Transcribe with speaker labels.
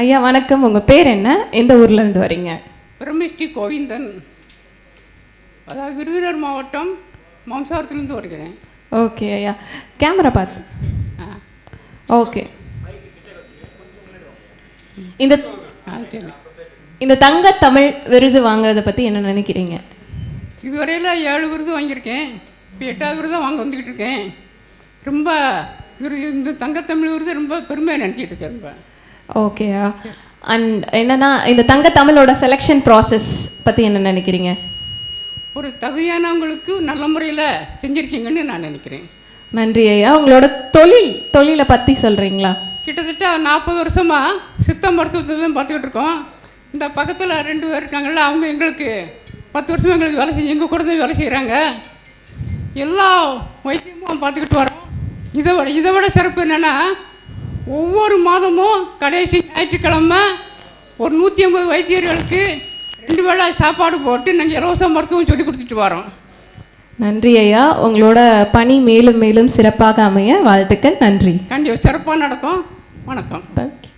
Speaker 1: ஐயா வணக்கம். உங்க பேர் என்ன? எந்த ஊர்ல இருந்து வரீங்க?
Speaker 2: பிரமிஷ்டி கோவிந்தன். அதாவது விருதுநகர் மாவட்டம் மாம்சாரத்துலேருந்து வருகிறேன்.
Speaker 1: ஓகே ஐயா. கேமரா பார்த்து ஓகே. இந்த இந்த தங்க தமிழ் விருது வாங்குறத பத்தி என்ன நினைக்கிறீங்க?
Speaker 2: இதுவரையில் ஏழு விருது வாங்கியிருக்கேன். இப்போ எட்டாவது விருது வாங்க வந்துக்கிட்டு இருக்கேன். ரொம்ப விருது இந்த தங்கத்தமிழ் விருது ரொம்ப பெருமையாக நினச்சிட்டு இருக்கேன் ரொம்ப.
Speaker 1: ஓகேயா அண்ட் என்னன்னா இந்த தங்க தமிழோட செலெக்ஷன் ப்ராசஸ் பத்தி என்ன நினைக்கிறீங்க?
Speaker 2: ஒரு தகுதியானவங்களுக்கு நல்ல முறையில் செஞ்சுருக்கீங்கன்னு நான் நினைக்கிறேன்.
Speaker 1: நன்றி ஐயா. உங்களோட தொழில் தொழிலை பத்தி சொல்றீங்களா?
Speaker 2: கிட்டத்தட்ட நாற்பது வருஷமாக சித்த மருத்துவத்தை தான் பார்த்துக்கிட்டு இருக்கோம். இந்த பக்கத்தில் ரெண்டு பேர் இருக்காங்கல்ல அவங்க எங்களுக்கு பத்து வருஷமாக எங்களுக்கு வேலை செஞ்சு எங்கள் கூட தான் வேலை செய்கிறாங்க எல்லா வைத்தியமும் பார்த்துக்கிட்டு வரோம். இதை விட இதை விட சிறப்பு என்னென்னா ஒவ்வொரு மாதமும் கடைசி ஞாயிற்றுக்கிழமை ஒரு நூற்றி ஐம்பது வைத்தியர்களுக்கு ரெண்டு வேளை சாப்பாடு போட்டு நாங்கள் இலவச மருத்துவம் சொல்லி கொடுத்துட்டு வரோம்.
Speaker 1: நன்றி ஐயா. உங்களோட பணி மேலும் மேலும் சிறப்பாக அமைய வாழ்த்துக்கள். நன்றி.
Speaker 2: கண்டிப்பாக சிறப்பாக நடக்கும். வணக்கம்.
Speaker 1: தேங்க்யூ